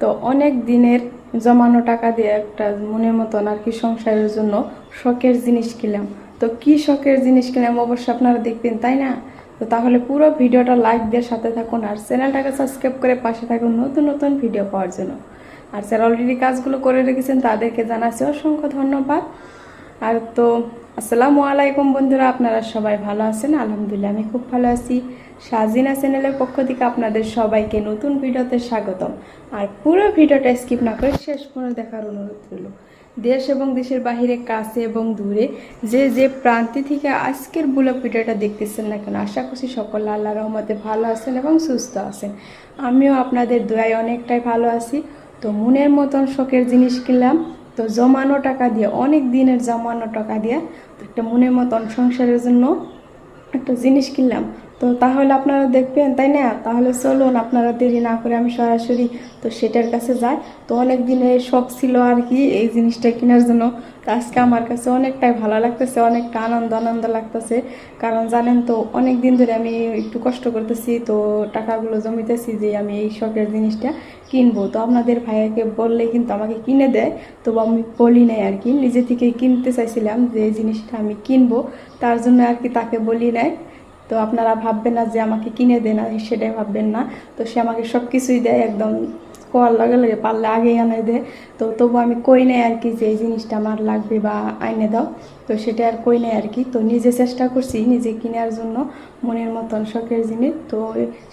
তো অনেক দিনের জমানো টাকা দিয়ে একটা মনের মতন আর কি সংসারের জন্য শখের জিনিস কিনলাম। তো কি শখের জিনিস কিনলাম অবশ্যই আপনারা দেখবেন, তাই না? তো তাহলে পুরো ভিডিওটা লাইক দিয়ে সাথে থাকুন আর চ্যানেলটাকে সাবস্ক্রাইব করে পাশে থাকুন নতুন নতুন ভিডিও পাওয়ার জন্য। আর স্যার অলরেডি কাজগুলো করে রেখেছেন তাদেরকে জানাচ্ছি অসংখ্য ধন্যবাদ। আর তো, আসসালামু আলাইকুম বন্ধুরা, আপনারা সবাই ভালো আছেন? আলহামদুলিল্লাহ, আমি খুব ভালো আছি। সাজিনা চ্যানেলের পক্ষ থেকে আপনাদের সবাইকে নতুন ভিডিওতে স্বাগতম। আর পুরো ভিডিওটা স্কিপ না করে শেষ পর্যন্ত দেখার অনুরোধ রইল। দেশ এবং দেশের বাহিরে, কাছে এবং দূরে, যে যে প্রান্তি থেকে আজকের ব্লগ ভিডিওটা দেখতেছেন না কেন, আশা করছি সকল আল্লাহ রহমতে ভালো আছেন এবং সুস্থ আছেন। আমিও আপনাদের দয়ায় অনেকটাই ভালো আছি। তো মনের মতন শখের জিনিস কিনলাম। তো জমানো টাকা দিয়ে, অনেক দিনের জমানো টাকা দিয়ে একটা মনের মতন সংসারের জন্য একটা জিনিস কিনলাম। তো তাহলে আপনারা দেখবেন, তাই না? তাহলে চলুন, আপনারা দেরি না করে আমি সরাসরি তো সেটার কাছে যাই। তো অনেক দিনের শখ ছিল আর কি এই জিনিসটা কেনার জন্য। তো আজকে আমার কাছে অনেকটাই ভালো লাগতেছে, অনেকটা আনন্দ আনন্দ লাগতেছে। কারণ জানেন তো, অনেক দিন ধরে আমি একটু কষ্ট করতেছি, তো টাকাগুলো জমিতেছি যে আমি এই শখের জিনিসটা কিনবো। তো আপনাদের ভাইয়াকে বললে কিন্তু আমাকে কিনে দেয়। তো আমি বলি নাই আর কি। নিজে থেকে কিনতে চাইছিলাম যে জিনিসটা আমি কিনবো। তার জন্য আর কি তাকে বলি নাই। তো আপনারা ভাববেন না যে আমাকে কিনে দেয় না সেটাই ভাববেন না। তো সে আমাকে সব কিছুই দেয় একদম কোয়ার লগে লগে পারলে আগেই আনে দেয় তো তবু আমি কই নাই আর কি যে জিনিসটা আমার লাগবে বা আইনে দাও। তো সেটা আর কই নাই আর কি। তো নিজে চেষ্টা করছি নিজে কেনার জন্য মনের মতন শখের জিনিস। তো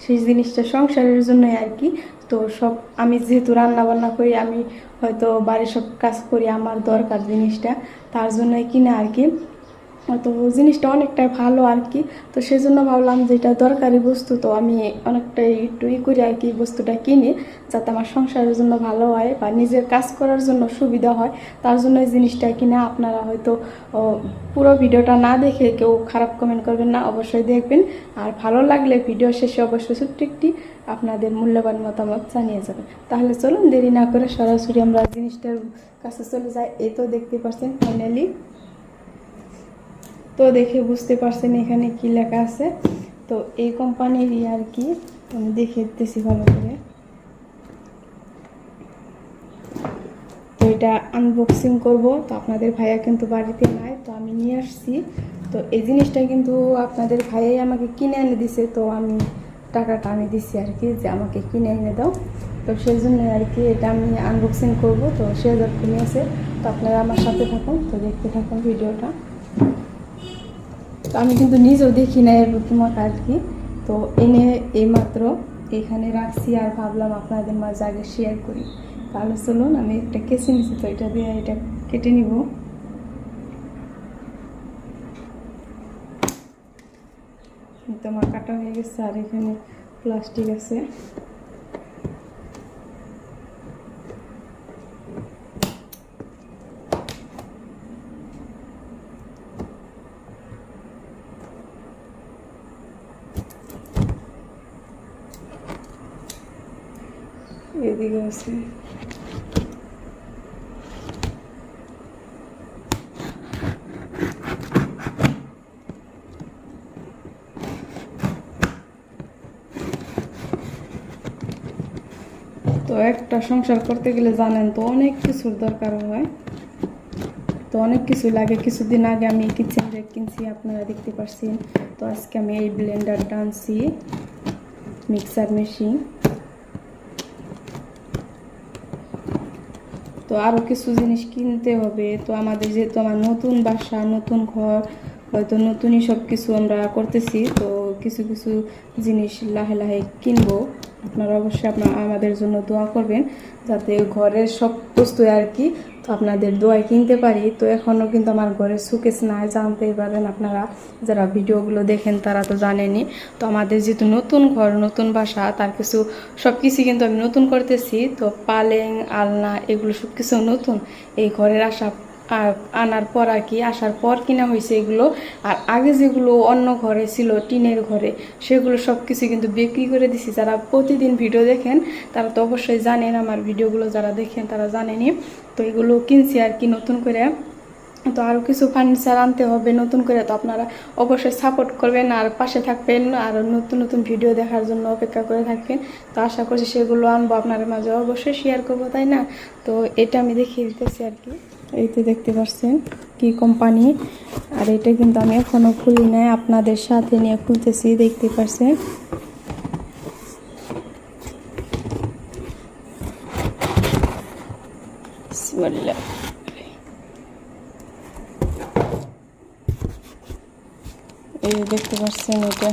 সেই জিনিসটা সংসারের জন্যই আর কি। তো সব আমি যেহেতু রান্না বান্না করি, আমি হয়তো বাড়ির সব কাজ করি, আমার দরকার জিনিসটা, তার জন্যই কিনা আর কি। তো জিনিসটা অনেকটাই ভালো আর কি। তো সেই জন্য ভাবলাম যে এটা দরকারি বস্তু, তো আমি অনেকটাই একটু ই করি আর কি বস্তুটা কিনি, যাতে আমার সংসারের জন্য ভালো হয় বা নিজের কাজ করার জন্য সুবিধা হয়। তার জন্য এই জিনিসটা কিনে আপনারা হয়তো পুরো ভিডিওটা না দেখে কেউ খারাপ কমেন্ট করবেন না, অবশ্যই দেখবেন। আর ভালো লাগলে ভিডিও শেষে অবশ্যই ছোট্ট একটি আপনাদের মূল্যবান মতামত জানিয়ে যাবেন। তাহলে চলুন দেরি না করে সরাসরি আমরা জিনিসটার কাছে চলে যাই। এই তো দেখতে পাচ্ছেন ফাইনালি তো দেখে বুঝতে পারছেন এখানে কি লেখা আছে। তো এই কোম্পানিরই আর কি, আমি দেখে দিতেছি ভালো করে। তো এটা আনবক্সিং করব, তো আপনাদের ভাইয়া কিন্তু বাড়িতে নাই, তো আমি নিয়ে আসছি। তো এই জিনিসটা কিন্তু আপনাদের ভাইয়াই আমাকে কিনে এনে দিছে, তো আমি, টাকাটা আমি দিছি আর কি, যে আমাকে কিনে এনে দাও। তো সেই জন্য আর কি এটা আমি আনবক্সিং করব, তো সে যখন নিয়েছে তো আপনারা আমার সাথে থাকুন, তো দেখতে থাকুন ভিডিওটা। তো আমি কিন্তু নিজেও দেখি না এর প্রতিমত আর কি। তো এনে এইমাত্র এখানে রাখছি আর ভাবলাম আপনাদের মাঝে আগে শেয়ার করি। তাহলে চলুন, আমি একটা কেসে নিছি, তো এটা দিয়ে এটা কেটে নিব। তোমার কাটা হয়ে গেছে আর এখানে প্লাস্টিক আছে। এদিকে আছে তো একটা সংসার করতে গেলে জানেন তো অনেক কিছুর দরকার হয় তো অনেক কিছু লাগে কিছুদিন আগে আমি কিচেন রেক কিনছি আপনারা দেখতে পাচ্ছেন তো আজকে আমি এই ব্লেন্ডারটা আনছি মিক্সার মেশিন তো আরও কিছু জিনিস কিনতে হবে। তো আমাদের যেহেতু আমার নতুন বাসা, নতুন ঘর, হয়তো নতুনই সব কিছু আমরা করতেছি, তো কিছু কিছু জিনিস লাহে লাহে কিনবো। আপনারা অবশ্যই আপনার আমাদের জন্য দোয়া করবেন যাতে ঘরের সব বস্তু আর কি তো আপনাদের দোয়ায় কিনতে পারি। তো এখনও কিন্তু আমার ঘরে সুকেস নাই, জানতেই পারেন আপনারা। যারা ভিডিওগুলো দেখেন তারা তো জানেনই। তো আমাদের যেহেতু নতুন ঘর, নতুন বাসা, তার কিছু সব কিছু কিন্তু আমি নতুন করতেছি। তো পালেং, আলনা, এগুলো সব কিছু নতুন। এই ঘরের আর আনার পর আর কি, আসার পর কিনা হয়েছে এগুলো। আর আগে যেগুলো অন্য ঘরে ছিল, টিনের ঘরে, সেগুলো সব কিছু কিন্তু বিক্রি করে দিছি। যারা প্রতিদিন ভিডিও দেখেন, তারা তো অবশ্যই জানেন আমার ভিডিওগুলো যারা দেখেন তারা জানেনি তো এগুলো কিনছি আর কি নতুন করে। তো আরও কিছু ফার্নিচার আনতে হবে নতুন করে, তো আপনারা অবশ্যই সাপোর্ট করবেন আর পাশে থাকবেন। আর নতুন নতুন ভিডিও দেখার জন্য অপেক্ষা করে থাকবেন। তো আশা করছি সেগুলো আনব আপনার মাঝে অবশ্যই শেয়ার করব, তাই না? তো এটা আমি দেখিয়ে দিতেছি আর কি। এই তো দেখতে পাচ্ছেন কি কোম্পানি আর এটা কিন্তু আমি এখনও খুলি নাই, আপনাদের সাথে নিয়ে খুলতেছি, দেখতে পাচ্ছেন। এই দেখতে পাচ্ছেন এটা।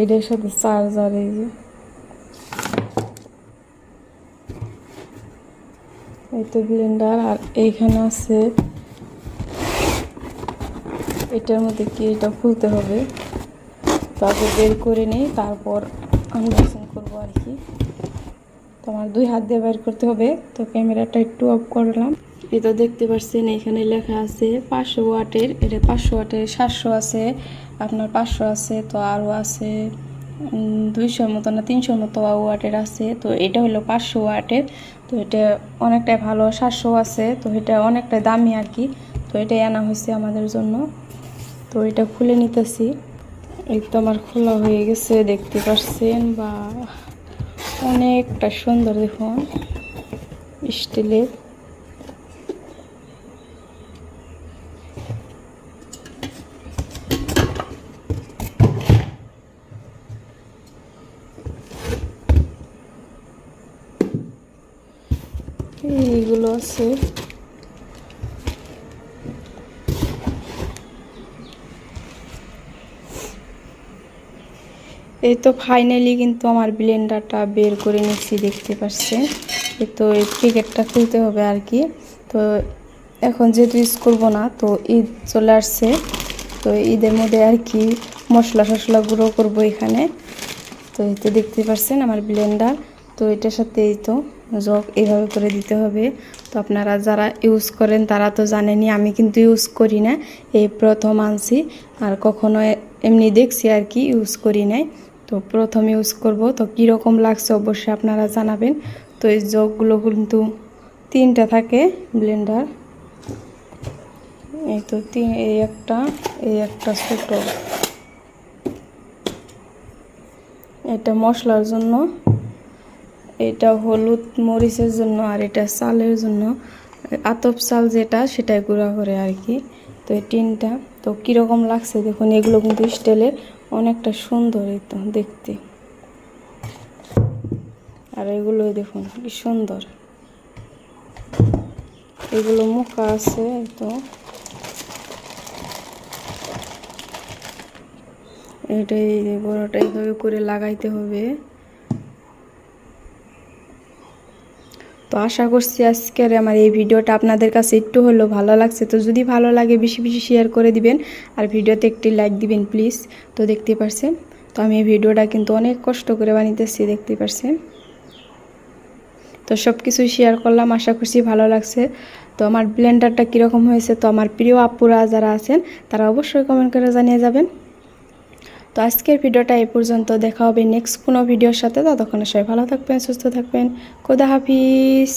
এটার সাথে চার্জার এই যে। এই তো ব্লেন্ডার আর এইখানে আছে, এটার মধ্যে কি এটা খুলতে হবে? তারপর বের করে নিই, তারপর আনবক্সিং করব আর কি। তো আমার দুই হাত দিয়ে বের করতে হবে, তো ক্যামেরাটা একটু অফ করলাম এই তো দেখতে পাচ্ছেন এখানে লেখা আছে পাঁচশো ওয়াটের, এটা পাঁচশো ওয়াটের সাতশো আছে, আপনার পাঁচশো আছে, তো আরও আছে দুইশোর মতো না তিনশোর মতো ওয়াটের আছে, তো এটা হলো পাঁচশো ওয়াটের, তো এটা অনেকটাই ভালো, সাতশো আছে, তো এটা অনেকটাই দামি আর কি, তো এটাই আনা হয়েছে আমাদের জন্য, তো এটা খুলে নিতেছি, এই তো আমার খোলা হয়ে গেছে, দেখতে পাচ্ছেন বা অনেকটা সুন্দর দেখুন, স্টিলের এইগুলো আছে। এই তো ফাইনালি কিন্তু আমার ব্লেন্ডারটা বের করে নিচ্ছি দেখতে পাচ্ছেন? তো এই প্যাকেটটা খুলতে হবে আর কি। তো এখন যেহেতু ইউজ করব না, তো ঈদ চলে আসছে। তো ঈদের মধ্যে আর কি মশলা টশলা গুঁড়ো করব এখানে। তো এই তো দেখতে পাচ্ছেন আমার ব্লেন্ডার তো এটার সাথে এই তো জগ এইভাবে করে দিতে হবে। তো আপনারা যারা ইউজ করেন, তারা তো জানেনই, আমি কিন্তু ইউজ করি না। এই প্রথম আনছি, আর কখনো এমনি দেখছি আর কি ইউজ করি নাই। তো প্রথম ইউজ করব। তো কীরকম লাগছে অবশ্যই আপনারা জানাবেন। তো এই জগগুলো কিন্তু তিনটা থাকে ব্লেন্ডার এই তো তিন এই একটা এই একটা ছোটো। এটা মশলার জন্য এটা হলুদ মরিচের জন্য আর এটা চালের জন্য। আতপ চাল যেটা, সেটাই গুঁড়া করে আর কি তো এই টিনটা তো কীরকম লাগছে দেখুন, এগুলো কিন্তু স্টাইলের অনেকটা সুন্দর এই তো দেখতে। আর এগুলো দেখুন, কি সুন্দর। এগুলো মুখা আছে তো। এটাই বড়টা এইভাবে করে লাগাইতে হবে। তো আশা করছি আজকের আমার এই ভিডিওটা আপনাদের কাছে একটু হলেও ভালো লাগছে। তো যদি ভালো লাগে বেশি বেশি শেয়ার করে দিবেন আর ভিডিওতে একটি লাইক দিবেন প্লিজ তো দেখতে পারছেন? তো আমি এই ভিডিওটা কিন্তু অনেক কষ্ট করে বানিতেছি দেখতে পারছেন? তো সব কিছুই শেয়ার করলাম, আশা করছি ভালো লাগছে। তো আমার ব্লেন্ডারটা কীরকম হয়েছে? তো আমার প্রিয় আপুরা যারা আছেন, তারা অবশ্যই কমেন্ট করে জানিয়ে যাবেন। তো আজকের ভিডিওটা এ পর্যন্ত। দেখা হবে নেক্সট কোনো ভিডিওর সাথে। ততক্ষণে সবাই ভালো থাকবেন, সুস্থ থাকবেন। খোদা হাফিজ।